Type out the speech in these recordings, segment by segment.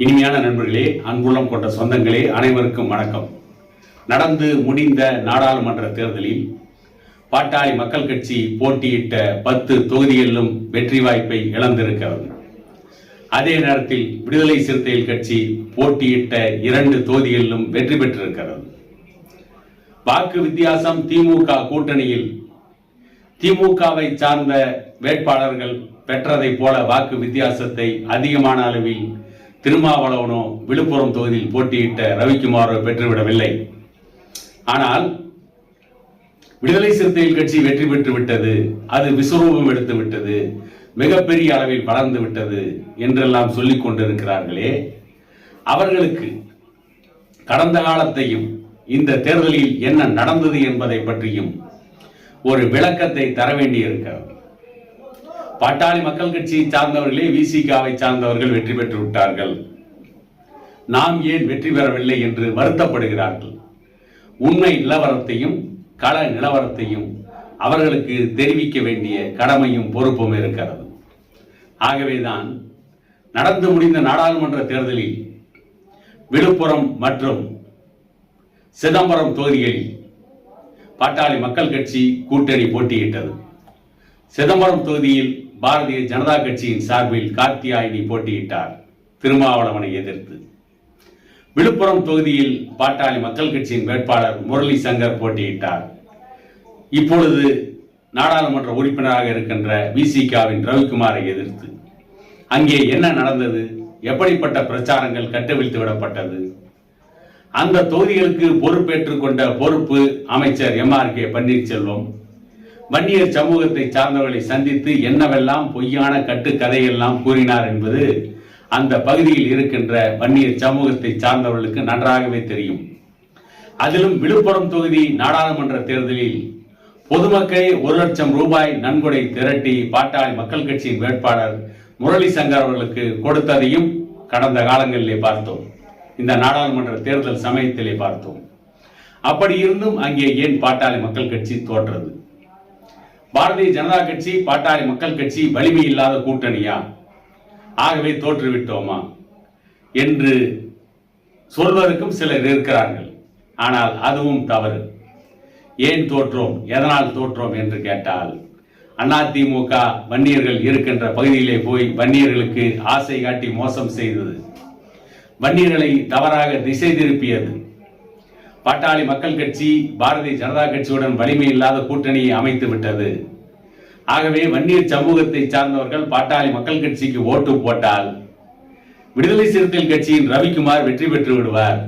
இனிமையான நண்பர்களே அன்புள்ளம் கொண்ட சொந்தங்களே அனைவருக்கும் வணக்கம். நடந்து முடிந்த நாடாளுமன்ற தேர்தலில் பாட்டாளி மக்கள் கட்சி போட்டியிட்ட பத்து தொகுதிகளிலும் வெற்றி வாய்ப்பை இழந்திருக்கிறது அதே நேரத்தில் விடுதலை சிறுத்தைகள் கட்சி போட்டியிட்ட இரண்டு தொகுதிகளிலும் வெற்றி பெற்றிருக்கிறது. வாக்கு வித்தியாசம் திமுக கூட்டணியில் திமுகவை சார்ந்த வேட்பாளர்கள் பெற்றதைப் போல வாக்கு வித்தியாசத்தை அதிகமான அளவில் திருமாவளவனும் விழுப்புரம் தொகுதியில் போட்டியிட்ட ரவிக்குமாரோ பெற்றுவிடவில்லை ஆனால் விடுதலை சிறுத்தைகள் கட்சி வெற்றி பெற்று விட்டது அது விஸ்வரூபம் எடுத்து விட்டது மிகப்பெரிய அளவில் வளர்ந்து விட்டது என்றெல்லாம் சொல்லிக் கொண்டிருக்கிறார்களே. அவர்களுக்கு கடந்த காலத்தையும் இந்த தேர்தலில் என்ன நடந்தது என்பதை பற்றியும் ஒரு விளக்கத்தை தர வேண்டியிருக்கிறது. பாட்டாளி மக்கள் கட்சியை சார்ந்தவர்களே விசிகாவை சார்ந்தவர்கள் வெற்றி பெற்று விட்டார்கள். நாம் ஏன் வெற்றி பெறவில்லை என்று வருத்தப்படுகிறார்கள். உண்மை நிலவரத்தையும் கள நிலவரத்தையும் அவர்களுக்கு தெரிவிக்க வேண்டிய கடமையும் பொறுப்பும் இருக்கிறது. ஆகவேதான் நடந்து முடிந்த நாடாளுமன்ற தேர்தலில் விழுப்புரம் மற்றும் சிதம்பரம் தொகுதிகளில் பாட்டாளி மக்கள் கட்சி கூட்டணி போட்டியிட்டது. சிதம்பரம் தொகுதியில் பாரதிய ஜனதா கட்சியின் சார்பில் கார்த்தியாயினி போட்டியிட்டார் திருமாவளவனை எதிர்த்து. விழுப்புரம் தொகுதியில் பாட்டாளி மக்கள் கட்சியின் வேட்பாளர் முரளி சங்கர் போட்டியிட்டார். இப்பொழுது நாடாளுமன்ற உறுப்பினராக இருக்கின்ற விசிகாவின் ரவிக்குமாரை எதிர்த்து. அங்கே என்ன நடந்தது? எப்படிப்பட்ட பிரச்சாரங்கள் கட்டவிழ்த்து விடப்பட்டது? அந்த தொகுதிகளுக்கு பொறுப்பேற்றுக் கொண்ட பொறுப்பு அமைச்சர் M R K Panneerselvam Vanniyar சமூகத்தை சார்ந்தவர்களை சந்தித்து என்னவெல்லாம் பொய்யான கட்டுக்கதையெல்லாம் கூறினார் என்பது அந்த பகுதியில் இருக்கின்ற வன்னியர் சமூகத்தை சார்ந்தவர்களுக்கு நன்றாகவே தெரியும். அதிலும் விழுப்புரம் தொகுதி நாடாளுமன்ற தேர்தலில் பொதுமக்களை ஒரு லட்சம் ரூபாய் நன்கொடை திரட்டி பாட்டாளி மக்கள் கட்சியின் வேட்பாளர் முரளி சங்கர் அவர்களுக்கு கொடுத்ததையும் கடந்த காலங்களிலே பார்த்தோம். இந்த நாடாளுமன்ற தேர்தல் சமயத்திலே பார்த்தோம். அப்படி இருந்தும் அங்கே ஏன் பாட்டாளி மக்கள் கட்சி தோற்றது பாரதிய ஜனதா கட்சி பாட்டாளி மக்கள் கட்சி வலிமை இல்லாத கூட்டணியா? ஆகவே தோற்றுவிட்டோமா? என்று சொல்வதற்கும் சிலர் இருக்கிறார்கள். ஆனால் அதுவும் தவறு. ஏன் தோற்றோம்? எதனால் தோற்றோம் என்று கேட்டால் அதிமுக வன்னியர்கள் இருக்கின்ற பகுதியிலே போய் வன்னியர்களுக்கு ஆசை காட்டி மோசம் செய்தது. வன்னியர்களை தவறாக திசை திருப்பியது. பாட்டாளி மக்கள் கட்சி பாரதிய ஜனதா கட்சியுடன் வலிமை இல்லாத கூட்டணியை அமைத்து விட்டது. ஆகவே வன்னியர் சமூகத்தை சார்ந்தவர்கள் பாட்டாளி மக்கள் கட்சிக்கு ஓட்டு போட்டால் விடுதலை சிறுத்தைகள் கட்சியின் ரவிக்குமார் வெற்றி பெற்று விடுவார்.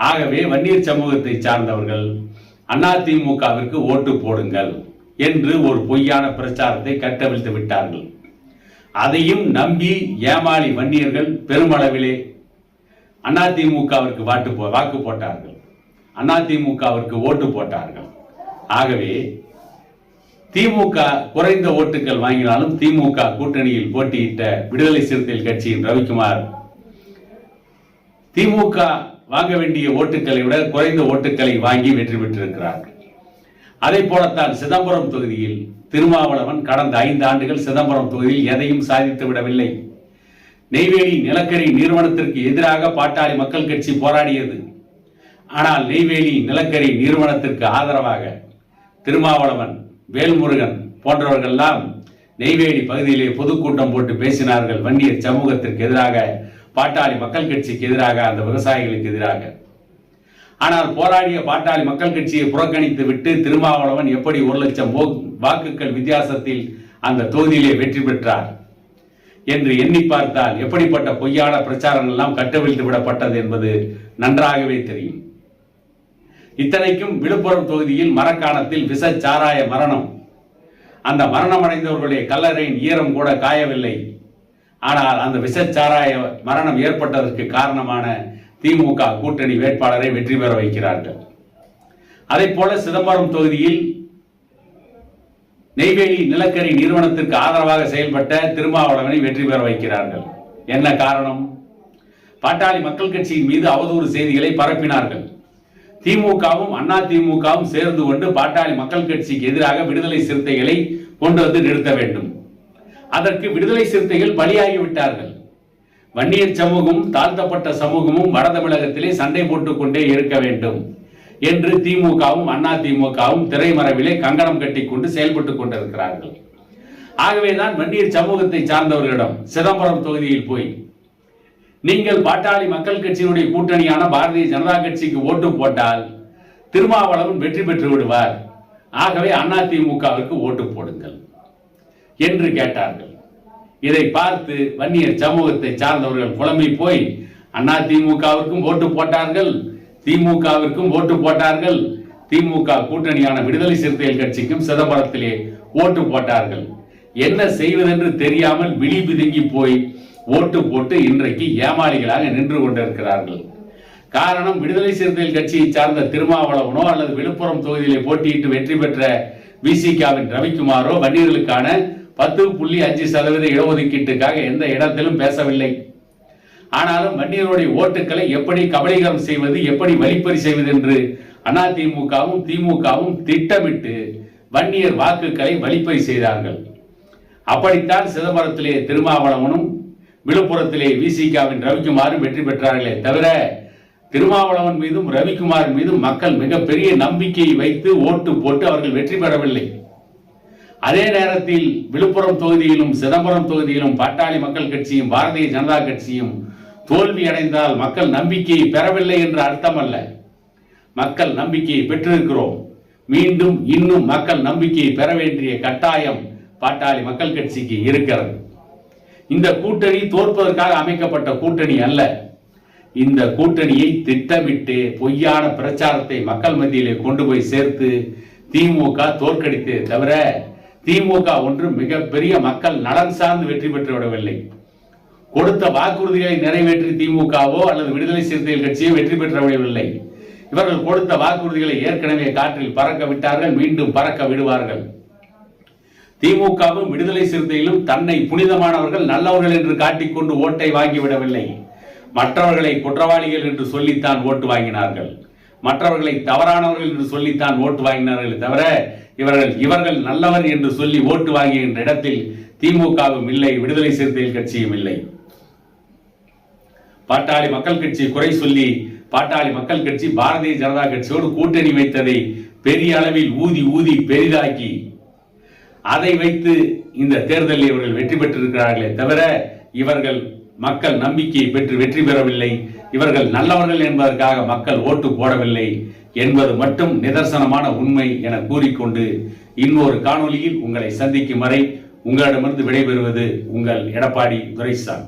ஆகவே வன்னியர் சமூகத்தை சார்ந்தவர்கள் அதிமுகவிற்கு ஓட்டு போடுங்கள் என்று ஒரு பொய்யான பிரச்சாரத்தை கட்டவிழ்த்து விட்டார்கள். அதையும் நம்பி ஏமாளி வன்னியர்கள் பெருமளவிலே அதிமுகவிற்கு வாட்டு போ வாக்கு போட்டார்கள். அதிமுகவிற்கு ஓட்டு போட்டார்கள். ஆகவே திமுக குறைந்த ஓட்டுகள் வாங்கினாலும் திமுக கூட்டணியில் போட்டியிட்ட விடுதலை சிறுத்தைகள் கட்சியின் ரவிக்குமார் திமுக வாங்க வேண்டிய ஓட்டுக்களை விட குறைந்த ஓட்டுக்களை வாங்கி வெற்றி பெற்றிருக்கிறார் அதை போலத்தான் சிதம்பரம் தொகுதியில் திருமாவளவன் கடந்த ஐந்து ஆண்டுகள் சிதம்பரம் தொகுதியில் எதையும் சாதித்து விடவில்லை. நெய்வேலி நிலக்கரி நிறுவனத்திற்கு எதிராக பாட்டாளி மக்கள் கட்சி போராடியது. ஆனால் நெய்வேலி நிலக்கரி நிறுவனத்திற்கு ஆதரவாக திருமாவளவன் வேல்முருகன் போன்றவர்கள்லாம் நெய்வேலி பகுதியிலே பொதுக்கூட்டம் போட்டு பேசினார்கள். வன்னியர் சமூகத்திற்கு எதிராக பாட்டாளி மக்கள் கட்சிக்கு எதிராக அந்த விவசாயிகளுக்கு எதிராக. ஆனால் போராடிய பாட்டாளி மக்கள் கட்சியை புறக்கணித்து விட்டு திருமாவளவன் எப்படி ஒரு லட்சம் வாக்குகள் வித்தியாசத்தில் அந்த தொகுதியிலே வெற்றி பெற்றார் என்று எண்ணி பார்த்தால் எப்படிப்பட்ட பொய்யான பிரச்சாரங்கள் எல்லாம் கட்டவிழ்த்து விடப்பட்டது என்பது நன்றாகவே தெரியும். இத்தனைக்கும் விழுப்புரம் தொகுதியில் மரக்காணத்தில் விச சாராய மரணம். அந்த மரணம் அடைந்தவர்களுடைய கல்லறையின் ஈரம் கூட காயவில்லை. ஆனால் அந்த விசச்சாராய மரணம் ஏற்பட்டதற்கு காரணமான திமுக கூட்டணி வேட்பாளரை வெற்றி பெற வைக்கிறார்கள். அதே போல சிதம்பரம் தொகுதியில் நெய்வேலி நிலக்கரி நிறுவனத்திற்கு ஆதரவாக செயல்பட்ட திருமாவளவனை வெற்றி பெற வைக்கிறார்கள். என்ன காரணம்? பாட்டாளி மக்கள் கட்சியின் மீது அவதூறு செய்திகளை பரப்பினார்கள். திமுகவும் அண்ணா திமுகவும் சேர்ந்து கொண்டு பாட்டாளி மக்கள் கட்சிக்கு எதிராக விடுதலை சிறுத்தைகளை கொண்டு வந்து நிறுத்த வேண்டும். அதற்கு விடுதலை சிறுத்தைகள் பலியாகிவிட்டார்கள். வன்னியர் சமூகமும் தாழ்த்தப்பட்ட சமூகமும் வட தமிழகத்திலே சண்டை போட்டுக் கொண்டே இருக்க வேண்டும் என்று திமுகவும் அண்ணா திமுகவும் திரைமறைவிலே கங்கணம் கட்டிக்கொண்டு செயல்பட்டுக் கொண்டிருக்கிறார்கள். ஆகவேதான் வன்னியர் சமூகத்தை சார்ந்தவர்களிடம் சிதம்பரம் தொகுதியில் போய் நீங்கள் பாட்டாளி மக்கள் கட்சியினுடைய கூட்டணியான பாரதிய ஜனதா கட்சிக்கு ஓட்டு போட்டால் திருமாவளவன் வெற்றி பெற்று விடுவார். ஆகவே அதிமுகவிற்கு ஓட்டு போடுங்கள் என்று கேட்டார்கள். இதை பார்த்து வன்னியர் சமூகத்தை சார்ந்தவர்கள் புலம்பி போய் அதிமுகவிற்கும் ஓட்டு போட்டார்கள் திமுகவிற்கும் ஓட்டு போட்டார்கள் திமுக கூட்டணியான விடுதலை சிறுத்தைகள் கட்சிக்கும் சிதம்பரத்திலே ஓட்டு போட்டார்கள். என்ன செய்வதென்று தெரியாமல் விழி பிதுங்கி போய் ஓட்டு போட்டு இன்றைக்கு ஏமாளிகளாக நின்று கொண்டிருக்கிறார்கள். காரணம் விடுதலை சிறுத்தைகள் கட்சியை சார்ந்த திருமாவளவனோ அல்லது விழுப்புரம் தொகுதியிலே போட்டியிட்டு வெற்றி பெற்ற விசிகாவின் ரவிக்குமாரோ வன்னியர்களுக்கான பத்து புள்ளி அஞ்சு சதவீத இடஒதுக்கீட்டுக்காக எந்த இடத்திலும் பேசவில்லை. ஆனாலும் வன்னியருடைய ஓட்டுக்களை எப்படி கபலீகரம் செய்வது எப்படி வழிப்பறி செய்வது என்று அதிமுகவும் திமுகவும் திட்டமிட்டு வன்னியர் வாக்குகளை வழிப்பறி செய்தார்கள். அப்படித்தான் சிதம்பரத்திலே திருமாவளவனும் விழுப்புரத்திலே விசிகாவின் ரவிக்குமாரும் வெற்றி பெற்றார்களே தவிர திருமாவளவன் மீதும் ரவிக்குமார் மீதும் மக்கள் மிகப்பெரிய நம்பிக்கையை வைத்து ஓட்டு போட்டு அவர்கள் வெற்றி பெறவில்லை. அதே நேரத்தில் விழுப்புரம் தொகுதியிலும் சிதம்பரம் தொகுதியிலும் பாட்டாளி மக்கள் கட்சியும் பாரதிய ஜனதா கட்சியும் தோல்வி அடைந்தால் மக்கள் நம்பிக்கையை பெறவில்லை என்று அர்த்தமல்ல மக்கள் நம்பிக்கையை பெற்றிருக்கிறோம். மீண்டும் இன்னும் மக்கள் நம்பிக்கையை பெற வேண்டிய கட்டாயம் பாட்டாளி மக்கள் கட்சிக்கு இருக்கிறது. இந்த கூட்டணி தோற்பதற்காக அமைக்கப்பட்ட கூட்டணி அல்ல. இந்த கூட்டணியை திட்டமிட்டு பொய்யான பிரச்சாரத்தை மக்கள் மத்தியிலே கொண்டு போய் சேர்த்து திமுக தோற்கடித்தே தவிர திமுக ஒன்று மிகப்பெரிய மக்கள் நலன் சார்ந்து வெற்றி பெற்று விடவில்லை. கொடுத்த வாக்குறுதிகளை நிறைவேற்றி திமுகவோ அல்லது விடுதலை சிறுத்தைகள் கட்சியோ வெற்றி பெற்ற விடவில்லை. இவர்கள் கொடுத்த வாக்குறுதிகளை ஏற்கனவே காற்றில் பறக்க விட்டார்கள் மீண்டும் பறக்க விடுவார்கள். திமுகவும் விடுதலை சிறுத்தையிலும் தன்னை புனிதமானவர்கள் நல்லவர்கள் என்று காட்டிக்கொண்டு ஓட்டை வாங்கிவிடவில்லை. மற்றவர்களை குற்றவாளிகள் என்று சொல்லித்தான் ஓட்டு வாங்கினார்கள். மற்றவர்களை தவறானவர்கள் என்று சொல்லித்தான் ஓட்டு வாங்கினார்கள் தவிர இவர்கள் இவர்கள் நல்லவர் என்று சொல்லி ஓட்டு வாங்குகின்ற இடத்தில் திமுகவும் இல்லை விடுதலை சிறுத்தைகள் கட்சியும் இல்லை. பாட்டாளி மக்கள் கட்சி குறை சொல்லி பாட்டாளி மக்கள் கட்சி பாரதிய ஜனதா கட்சியோடு கூட்டணி வைத்ததை பெரிய அளவில் ஊதி ஊதி பெரிதாக்கி அதை வைத்து இந்த தேர்தலில் இவர்கள் வெற்றி பெற்றிருக்கிறார்களே தவிர இவர்கள் மக்கள் நம்பிக்கையை பெற்று வெற்றி பெறவில்லை. இவர்கள் நல்லவர்கள் என்பதற்காக மக்கள் ஓட்டு போடவில்லை என்பது மட்டும் நிதர்சனமான உண்மை என கூறிக்கொண்டு இன்னொரு காணொலியில் உங்களை சந்திக்கும் வரை உங்களிடமிருந்து விடைபெறுவது உங்கள் எடப்பாடி துரைசாமி.